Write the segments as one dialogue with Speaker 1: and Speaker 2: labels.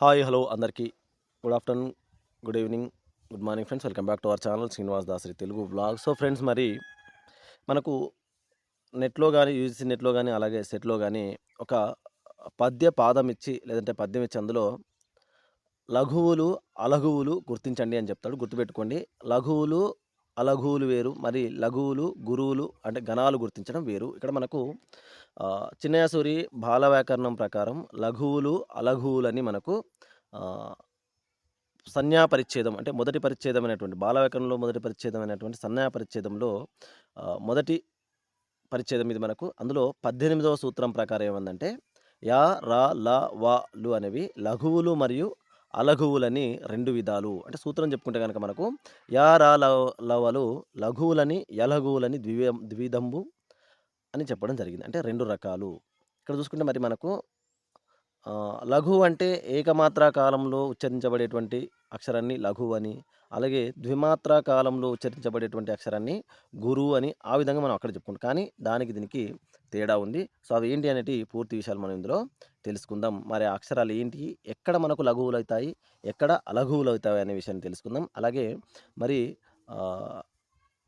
Speaker 1: Hi hello అందరికీ. Good afternoon good evening good morning friends. Welcome back to our channel Srinivas Dasari Telugu blog. So friends మరి మనకు నెట్లో కానీ UG నెట్లో కానీ అలాగే సెట్లో కానీ ఒక పద్య పాదం ఇచ్చి లేదంటే పద్యం ఇచ్చి అందులో లఘువులు అలఘువులు గుర్తించండి అని చెప్తాడు. గుర్తుపెట్టుకోండి. లఘువులు అలఘువులు వేరు మరి లఘువులు గురువులు అంటే గణాలు గుర్తించడం వేరు. ఇక్కడ మనకు చిన్నయాసూరి చిన్నయసూరి బాల వ్యాకరణం ప్రకారం లఘువులు అలఘువులని మనకు ఆ, సంజ్ఞా పరిచ్ఛేదం అంటే మొదటి పరిచ్ఛేదం అనేటువంటి బాల వ్యాకరణంలో మొదటి పరిచ్ఛేదం అనేటువంటి సంజ్ఞా పరిచ్ఛేదంలో మొదటి పరిచ్ఛేదం ఇది మనకు. అందులో పద్దెనిమిదవ సూత్రం ప్రకారం ఏమందంటే యా రా ల వా లు అనేవి లఘువులు మరియు అలఘువులని రెండు విధాలు. అంటే సూత్రం చెప్పుకుంటే కనుక మనకు యారా లవలు లఘువులని యలఘువులని ద్వి ద్విధంబు అని చెప్పడం జరిగింది. అంటే రెండు రకాలు. ఇక్కడ చూసుకుంటే మరి మనకు లఘు లఘువు అంటే ఏకమాత్రా కాలంలో ఉచ్చరించబడేటువంటి అక్షరాన్ని లఘువు అని అలాగే ద్విమాత్రా కాలంలో ఉచ్చరించబడేటువంటి అక్షరాన్ని గురువు అని ఆ విధంగా మనం అక్కడ చెప్పుకుంటాం. కానీ దానికి దీనికి తేడా ఉంది. సో అవి ఏంటి అనేటి పూర్తి విషయాలు మనం ఇందులో తెలుసుకుందాం. మరి అక్షరాలు ఏంటి? ఎక్కడ మనకు లఘువులు అవుతాయి ఎక్కడ అలఘువులు అవుతాయి అనే విషయాన్ని తెలుసుకుందాం. అలాగే మరి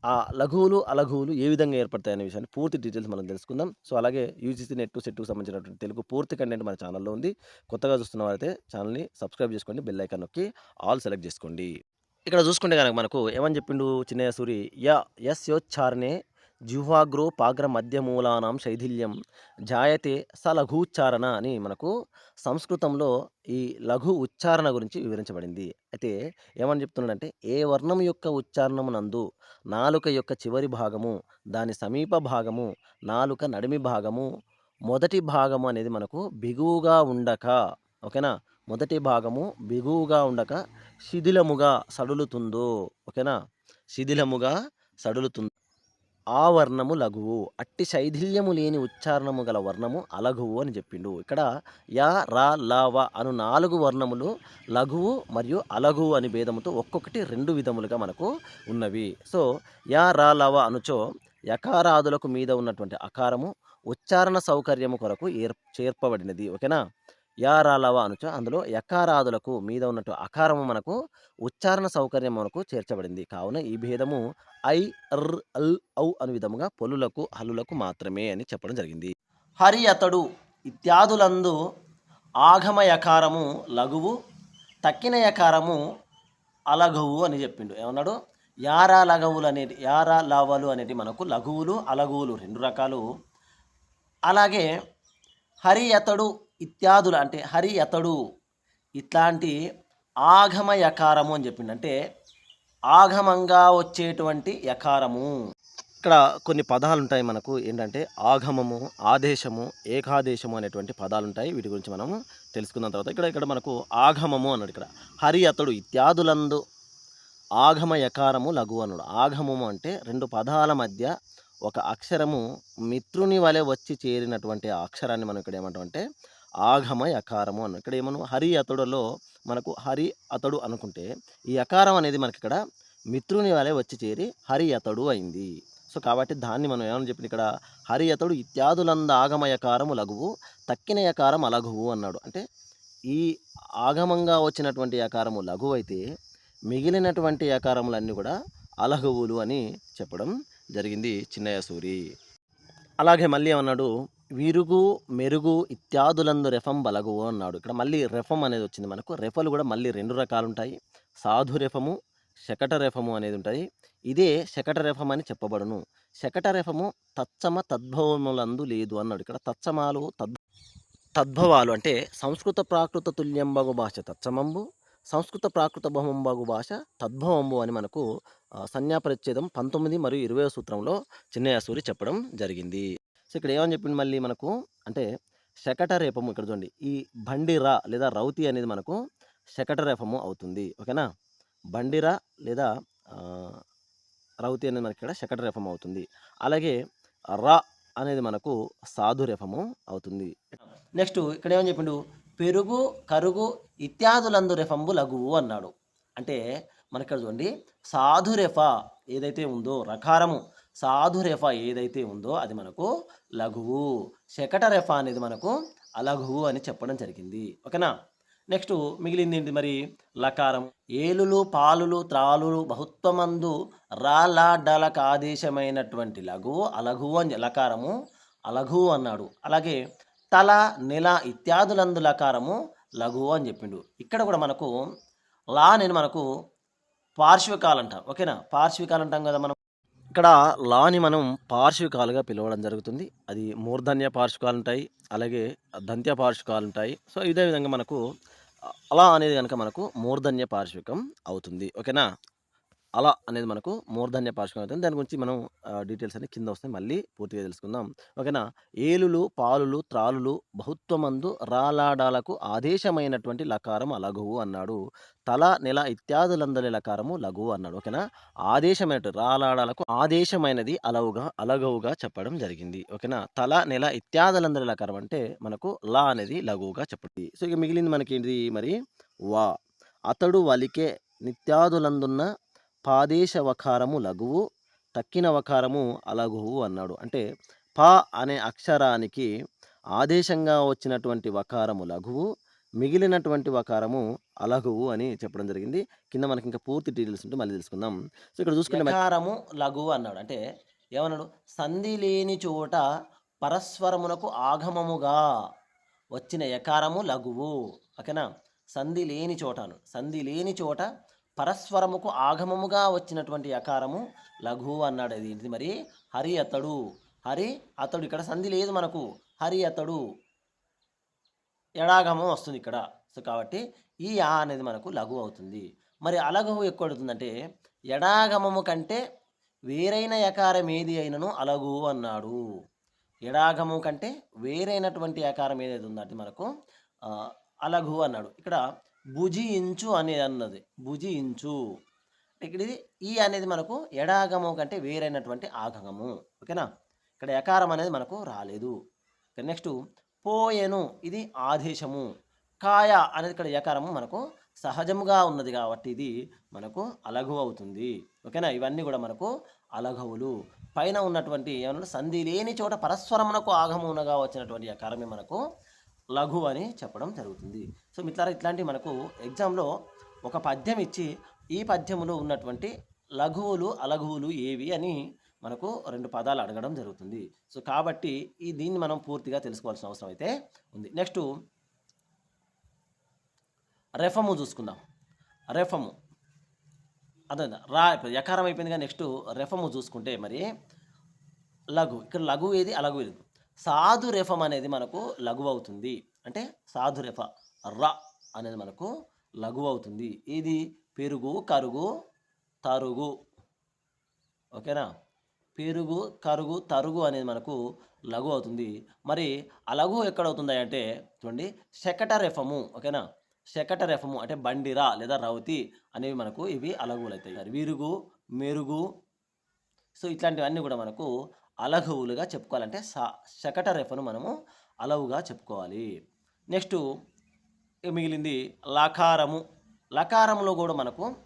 Speaker 1: ఆ, లఘువులు అలఘువులు ఏ విధంగా ఏర్పడతాయి అనే విషయాన్ని పూర్తి డీటెయిల్స్ మనం తెలుసుకుందాం. సో అలాగే యూజీసీ నెట్ సెట్కు సంబంధించినటువంటి తెలుగు పూర్తి కంటెంట్ మన ఛానల్లో ఉంది. కొత్తగా చూస్తున్న వారైతే ఛానల్ని సబ్స్క్రైబ్ చేసుకోండి బెల్ ఐకాన్ నొక్కి ఆల్ సెలెక్ట్ చేసుకోండి. ఇక్కడ చూసుకుంటే కనుక మనకు ఏమని చెప్పిండు చిన్నయ్య సూరి? యా ఎస్ యోచ్చారణే జిహ్వాగ్రో పాగ్ర మధ్యమూలానాం శైథిల్యం జాయతే స లఘూచ్చారణ అని మనకు సంస్కృతంలో ఈ లఘు ఉచ్చారణ గురించి వివరించబడింది. అయితే ఏమని చెప్తున్నాడంటే ఏ వర్ణం యొక్క ఉచ్చారణమునందు నాలుక యొక్క చివరి భాగము దాని సమీప భాగము నాలుక నడిమి భాగము మొదటి భాగము అనేది మనకు బిగువుగా ఉండక ఓకేనా? మొదటి భాగము బిగువుగా ఉండక శిథిలముగా సడులుతుందో ఓకేనా? శిథిలముగా సడులుతుంది ఆ వర్ణము లఘువు. అట్టి శైథిల్యము లేని ఉచ్చారణము గల వర్ణము అలఘువు అని చెప్పిండు. ఇక్కడ యా రా లావ అను నాలుగు వర్ణములు లఘువు మరియు అలఘువు అని భేదముతో ఒక్కొక్కటి రెండు విధములుగా మనకు ఉన్నవి. సో యా రా లావ అనుచో యకారాదులకు మీద ఉన్నటువంటి అకారము ఉచ్చారణ సౌకర్యము కొరకు ఏర్ చేర్పబడినది. ఓకేనా? యారాలవ రా అందులో యకారాదులకు మీద ఉన్నట్టు అకారము మనకు ఉచ్చారణ సౌకర్యం మనకు చేర్చబడింది. కావున ఈ భేదము ఐ ర్ అల్ ఔ అను విధముగా పొలులకు హల్లులకు మాత్రమే అని చెప్పడం జరిగింది. హరి అతడు ఇత్యాదులందు ఆగమ యకారము లఘువు తక్కిన యకారము అలఘువు అని చెప్పిండు. ఏమన్నాడు? యారా లఘవులు అనేది యారా లవలు అనేది మనకు లఘువులు అలఘువులు రెండు రకాలు. అలాగే హరి అతడు ఇత్యాదులు అంటే హరి అతడు ఇట్లాంటి ఆగమ యకారము అని చెప్పిండు. అంటే ఆగమంగా వచ్చేటువంటి యకారము. ఇక్కడ కొన్ని పదాలు ఉంటాయి మనకు. ఏంటంటే ఆగమము ఆదేశము ఏకాదేశము అనేటువంటి పదాలు ఉంటాయి వీటి గురించి మనము తెలుసుకున్న తర్వాత. ఇక్కడ ఇక్కడ మనకు ఆగమము అన్నాడు ఇక్కడ. హరి అతడు ఇత్యాదులందు ఆగమ యకారము లఘు అన్నాడు. ఆగమము అంటే రెండు పదాల మధ్య ఒక అక్షరము మిత్రుని వలె వచ్చి చేరినటువంటి ఆ అక్షరాన్ని మనం ఇక్కడ ఏమంటామంటే ఆగమ యకారము అన్న ఇక్కడ ఏమను? హరి అతడులో మనకు హరి అతడు అనుకుంటే ఈ యకారం అనేది మనకి ఇక్కడ మిత్రుని వలె వచ్చి చేరి హరి అతడు అయింది. సో కాబట్టి దాన్ని మనం ఏమని చెప్పింది ఇక్కడ? హరి అతడు ఇత్యాదులంద ఆగమ యకారము లఘువు తక్కిన యకారం అలఘువు అన్నాడు. అంటే ఈ ఆగమంగా వచ్చినటువంటి యకారము లఘువు అయితే మిగిలినటువంటి యకారములన్నీ కూడా అలఘువులు అని చెప్పడం జరిగింది చిన్నయ్య సూరి. అలాగే మళ్ళీ ఏమన్నాడు? విరుగు మెరుగు ఇత్యాదులందు రెఫం బలగు అన్నాడు. ఇక్కడ మళ్ళీ రెఫం అనేది వచ్చింది మనకు. రెఫలు కూడా మళ్ళీ రెండు రకాలు ఉంటాయి సాధు రెఫము శకట రెఫము అనేది ఉంటుంది ఇదే శకట రెఫం అని చెప్పబడును. శకట రెఫము తచ్చమ తద్భవములందు లేదు అన్నాడు. ఇక్కడ తచ్చమాలు తద్ తద్భవాలు అంటే సంస్కృత ప్రాకృత తుల్యంబగు భాష తచ్చమంబు సంస్కృత ప్రాకృత బహుంబగు భాష తద్భవంబు అని మనకు ఆ, పంతొమ్మిది మరియు ఇరవై సూత్రంలో చిన్నయాసూరి చెప్పడం జరిగింది. సో ఇక్కడ ఏమని చెప్పింది మళ్ళీ మనకు అంటే శకటరేపము ఇక్కడ చూడండి. ఈ బండిరా లేదా రౌతి అనేది మనకు శకటరేపము అవుతుంది. ఓకేనా? బండిరా లేదా రౌతి అనేది మనకి ఇక్కడ శకటరేపం అవుతుంది. అలాగే రా అనేది మనకు సాధురేపము అవుతుంది. నెక్స్ట్ ఇక్కడ ఏమని చెప్పిండు? పెరుగు కరుగు ఇత్యాదులందు రెఫంబు లఘువు అన్నాడు. అంటే మనకి ఇక్కడ చూడండి సాధురేఫ ఏదైతే ఉందో రకారము సాధు రెఫ ఏదైతే ఉందో అది మనకు లఘువు. శకట రెఫ అనేది మనకు అలఘువు అని చెప్పడం జరిగింది. ఓకేనా? నెక్స్ట్ మిగిలింది ఏంటి మరి? లకారం. ఏలులు పాలులు త్రాలులు బహుత్వమందు రా ఆదేశమైనటువంటి లఘువు అలఘువు అని లకారము అలఘువు అన్నాడు. అలాగే తల నెల ఇత్యాదులందు లకారము లఘువు అని చెప్పిండు. ఇక్కడ కూడా మనకు లా నేను మనకు పార్శ్వికాలు అంటాం ఓకేనా? పార్శ్వికాలు అంటాం కదా మనం. ఇక్కడ లాని మనం పార్శ్వికాలుగా పిలవడం జరుగుతుంది. అది మూర్ధన్య పార్శ్వికాలు ఉంటాయి అలాగే దంత్య పార్శ్వికాలు ఉంటాయి సో ఇదే విధంగా మనకు అలా అనేది కనుక మనకు మూర్ధన్య పార్శ్వికం అవుతుంది. ఓకేనా? అలా అనేది మనకు మూర్ధన్య పార్శ్వం అవుతుంది. దాని గురించి మనం డీటెయిల్స్ అన్ని కింద వస్తాయి. మళ్ళీ పూర్తిగా తెలుసుకుందాం. ఓకేనా? ఏలులు పాలులు త్రాలులు బహుత్వమందు రాలాడాలకు ఆదేశమైనటువంటి లకారం అలఘువు అన్నాడు. తల నెల ఇత్యాదులందరి లకారము లఘువు అన్నాడు. ఓకేనా? ఆదేశమైనట్టు రాలాడాలకు ఆదేశమైనది అలవుగా అలగవుగా చెప్పడం జరిగింది. ఓకేనా? తల నెల ఇత్యాదులందరి లకారం అంటే మనకు లా అనేది లఘువుగా చెప్పండి. సో ఇక మిగిలింది మనకి ఏంటి మరి? వా. అతడు వలికే నిత్యాదులందున్న పాదేశ వకారము లఘువు తక్కిన వకారము అలఘువు అన్నాడు. అంటే ప అనే అక్షరానికి ఆదేశంగా వచ్చినటువంటి వకారము లఘువు మిగిలినటువంటి వకారము అలఘువు అని చెప్పడం జరిగింది. కింద మనకి ఇంకా పూర్తి డీటెయిల్స్ ఉంటే మళ్ళీ తెలుసుకుందాం. సో ఇక్కడ చూసుకుంటే వకారము లఘువు అన్నాడు. అంటే ఏమన్నాడు? సంధి లేని చోట పరస్పరమునకు ఆగమముగా వచ్చిన యకారము లఘువు. ఓకేనా? సంధి లేని చోట సంధి లేని చోట పరస్వరముకు ఆగమముగా వచ్చినటువంటి యకారము లఘువు అన్నాడు అది. ఏంటిది మరి? హరి అతడు. హరి అతడు ఇక్కడ సంధి లేదు మనకు. హరి అతడు. ఎడాగమం వస్తుంది ఇక్కడ. సో కాబట్టి ఈ ఆ అనేది మనకు లఘు అవుతుంది. మరి అలఘువు ఎక్కువ అవుతుందంటే ఎడాగమము కంటే వేరైన యకారం ఏది అయినను అలగు అన్నాడు. ఎడాగము కంటే వేరైనటువంటి యకారం ఏదైతే ఉందంటే మనకు అలఘు అన్నాడు. ఇక్కడ భుజించు అనేది అన్నది భుజించు ఇక్కడ ఇది ఈ అనేది మనకు ఎడాగము కంటే వేరైనటువంటి ఆగమము. ఓకేనా? ఇక్కడ యకారం అనేది మనకు రాలేదు. నెక్స్ట్ పోయెను. ఇది ఆదేశము. కాయ అనేది ఇక్కడ యకారము మనకు సహజముగా ఉన్నది కాబట్టి ఇది మనకు అలఘు అవుతుంది. ఓకేనా? ఇవన్నీ కూడా మనకు అలఘవులు. పైన ఉన్నటువంటి ఏమన్నా సంధి లేని చోట పరస్పరమునకు ఆగమునగా వచ్చినటువంటి యకారమే మనకు లఘు అని చెప్పడం జరుగుతుంది. సో మిత్రులారా ఇట్లాంటి మనకు ఎగ్జామ్లో ఒక పద్యం ఇచ్చి ఈ పద్యములో ఉన్నటువంటి లఘువులు అలఘువులు ఏవి అని మనకు రెండు పదాలు అడగడం జరుగుతుంది. సో కాబట్టి ఈ దీన్ని మనం పూర్తిగా తెలుసుకోవాల్సిన అవసరం అయితే ఉంది. నెక్స్ట్ రెఫము చూసుకుందాం. రెఫము. అదే రా ఇప్పుడు యకారం అయిపోయింది కానీ నెక్స్ట్ రెఫము చూసుకుంటే మరి లఘు ఇక్కడ లఘు ఏది అలఘు ఏది? సాధురెఫం అనేది మనకు లఘు అవుతుంది అంటే సాధురేఫ ర అనేది మనకు లఘు అవుతుంది ఇది పెరుగు కరుగు తరుగు. ఓకేనా? పెరుగు కరుగు తరుగు అనేది మనకు లఘు అవుతుంది మరి ఆ లఘు ఎక్కడ అంటే చూడండి శకటరెఫము ఓకేనా? శకటరెఫము అంటే బండిరా లేదా రౌతి అనేవి మనకు ఇవి అలగువులు అవుతాయి విరుగు మెరుగు. సో ఇట్లాంటివన్నీ కూడా మనకు అలఘువులుగా చెప్పుకోవాలంటే శకట రెఫను మనము అలవుగా చెప్పుకోవాలి. నెక్స్ట్ మిగిలింది? లకారము. లకారంలో కూడా మనకు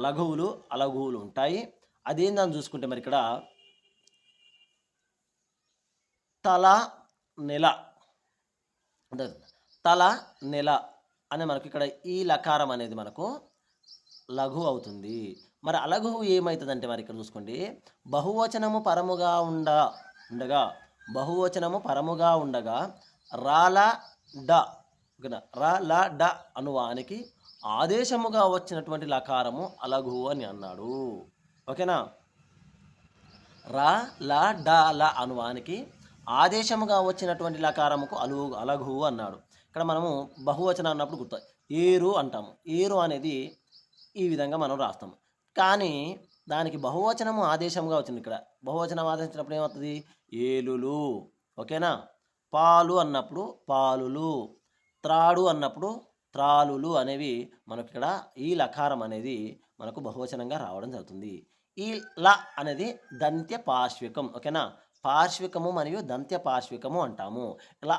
Speaker 1: లఘువులు అలఘువులు ఉంటాయి. అదేందని చూసుకుంటే మరి ఇక్కడ తల నెల. అంటే తల నెల అనే మనకు ఇక్కడ ఈ లకారం అనేది మనకు లఘు అవుతుంది. మరి అలఘువు ఏమవుతుందంటే మరి ఇక్కడ చూసుకోండి. బహువచనము పరముగా ఉండ ఉండగా బహువచనము పరముగా ఉండగా రాల డ ఓకేనా? రా ల డ అనువానికి ఆదేశముగా వచ్చినటువంటి లకారము అలఘువు అని అన్నాడు. ఓకేనా? రా ల డ ల అనువానికి ఆదేశముగా వచ్చినటువంటి లకారముకు అలు అలఘువు అన్నాడు. ఇక్కడ మనము బహువచనం అన్నప్పుడు గుర్తు ఏరు అంటాము. ఏరు అనేది ఈ విధంగా మనం రాస్తాము. కానీ దానికి బహువచనము ఆదేశంగా వచ్చింది ఇక్కడ. బహువచనం ఆదేశించినప్పుడు ఏమవుతుంది? ఏలులు. ఓకేనా? పాలు అన్నప్పుడు పాలులు. త్రాడు అన్నప్పుడు త్రాలులు అనేవి మనకి ఇక్కడ ఈ లకారం అనేది మనకు బహువచనంగా రావడం జరుగుతుంది. ఈ ల అనేది దంత్య పార్శ్వికం ఓకేనా? పార్శ్వికము మరియు దంత్య పార్శ్వికము అంటాము. ల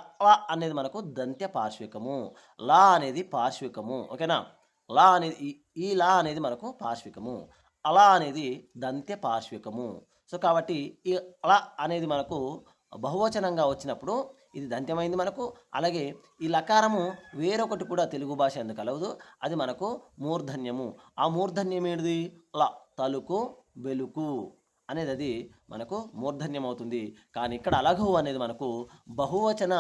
Speaker 1: అనేది మనకు దంత్య పార్శ్వికము లా అనేది పార్శ్వికము. ఓకేనా? లా అనేది ఈ- లా అనేది మనకు పార్శ్వికము అలా అనేది దంత్య పార్శ్వికము సో కాబట్టి ఈ అలా అనేది మనకు బహువచనంగా వచ్చినప్పుడు ఇది దంత్యమైంది మనకు. అలాగే ఈ లకారము వేరొకటి కూడా తెలుగు భాష ఎందుకు కలవదు? అది మనకు మూర్ధన్యము. ఆ మూర్ధన్యం ఏంటిది ల తలుకు వెలుకు అనేది అది మనకు మూర్ధన్యం అవుతుంది కానీ ఇక్కడ అలఘు అనేది మనకు బహువచన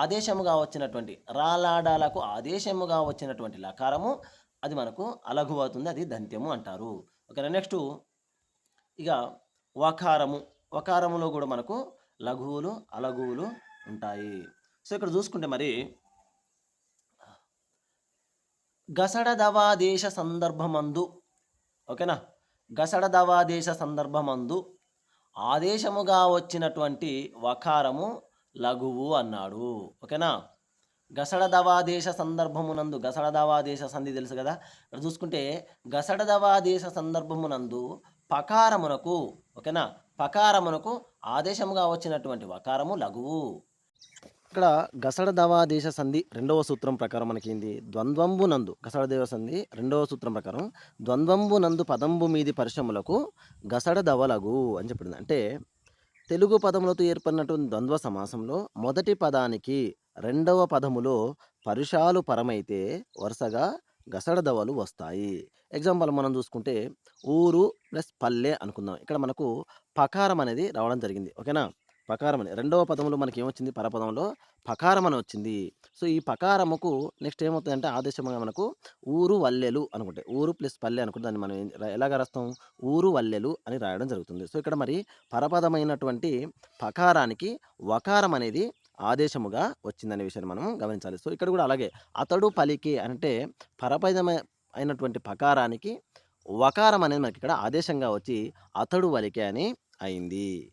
Speaker 1: ఆదేశముగా వచ్చినటువంటి రాలాడాలకు ఆదేశముగా వచ్చినటువంటి లకారము అది మనకు అలఘు అవుతుంది అది దంత్యము అంటారు. ఓకేనా? నెక్స్ట్ ఇక వకారము. వకారములో కూడా మనకు లఘువులు అలఘువులు ఉంటాయి. సో ఇక్కడ చూసుకుంటే మరి గసడదవాదేశ సందర్భమందు ఓకేనా? గసడదవాదేశ సందర్భమందు ఆదేశముగా వచ్చినటువంటి వకారము లఘువు అన్నాడు. ఓకేనా? గసడ దవాదేశ సందర్భమునందు గసడ దవాదేశ సంధి తెలుసు కదా? ఇక్కడ చూసుకుంటే గసడ దవాదేశ సందర్భమునందు పకారమునకు ఓకేనా? పకారమునకు ఆదేశముగా వచ్చినటువంటి వకారము లఘువు. ఇక్కడ గసడ దవాదేశ సంధి రెండవ సూత్రం ప్రకారం మనకి ఏంది? ద్వంద్వంబు నందు గసడ దేవ సంధి రెండవ సూత్రం ప్రకారం ద్వంద్వంబు నందు పదంబు మీది పరిశ్రమలకు గసడ దవలగు అని చెప్పింది. అంటే తెలుగు పదములతో ఏర్పడినటువంటి ద్వంద్వ సమాసంలో మొదటి పదానికి రెండవ పదములో పరుషాలు పరమైతే వరుసగా గసడదవలు వస్తాయి. ఎగ్జాంపుల్ మనం చూసుకుంటే ఊరు ప్లస్ పల్లె అనుకుందాం. ఇక్కడ మనకు పకారం అనేది రావడం జరిగింది. ఓకేనా? పకారం అని రెండవ పదంలో మనకి ఏమొచ్చింది పరపదంలో పకారం అని వచ్చింది సో ఈ పకారముకు నెక్స్ట్ ఏమవుతుందంటే ఆదేశంగా మనకు ఊరు వల్లెలు అనుకుంటే ఊరు ప్లస్ పల్లె అనుకుంటే దాన్ని మనం ఎలాగ రాస్తాం? ఊరు వల్లెలు అని రాయడం జరుగుతుంది. సో ఇక్కడ మరి పరపదమైనటువంటి పకారానికి వకారం అనేది ఆదేశముగా వచ్చిందనే విషయాన్ని మనం గమనించాలి. సో ఇక్కడ కూడా అలాగే అతడు పలికి అంటే పరపదమై అయినటువంటి పకారానికి వకారం అనేది మనకి ఇక్కడ ఆదేశంగా వచ్చి అతడు వలికే అని అయింది.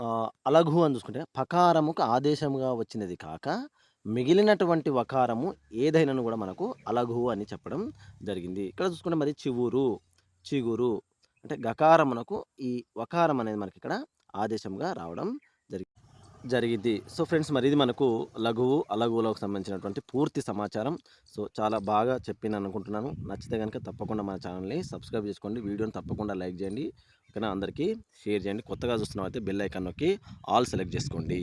Speaker 1: ఆ, అలఘు అని చూసుకుంటే పకారముకు ఆదేశముగా వచ్చినది కాక మిగిలినటువంటి వకారము ఏదైనాను కూడా మనకు అలఘు అని చెప్పడం జరిగింది. ఇక్కడ చూసుకుంటే మరి చివురు చిగురు అంటే గకారమునకు ఈ వకారం అనేది మనకి ఇక్కడ ఆదేశంగా రావడం జరిగింది జరిగింది. సో ఫ్రెండ్స్ మరి ఇది మనకు లఘువు అలఘువులకు సంబంధించినటువంటి పూర్తి సమాచారం. సో చాలా బాగా చెప్పిన అనుకుంటున్నాను నచ్చితే కనుక తప్పకుండా మన ఛానల్ని సబ్స్క్రైబ్ చేసుకోండి. వీడియోని తప్పకుండా లైక్ చేయండి. ఓకేనా? అందరికీ షేర్ చేయండి. కొత్తగా చూస్తున్నాం అయితే బెల్ ఐకాన్ నొక్కి ఆల్ సెలెక్ట్ చేసుకోండి.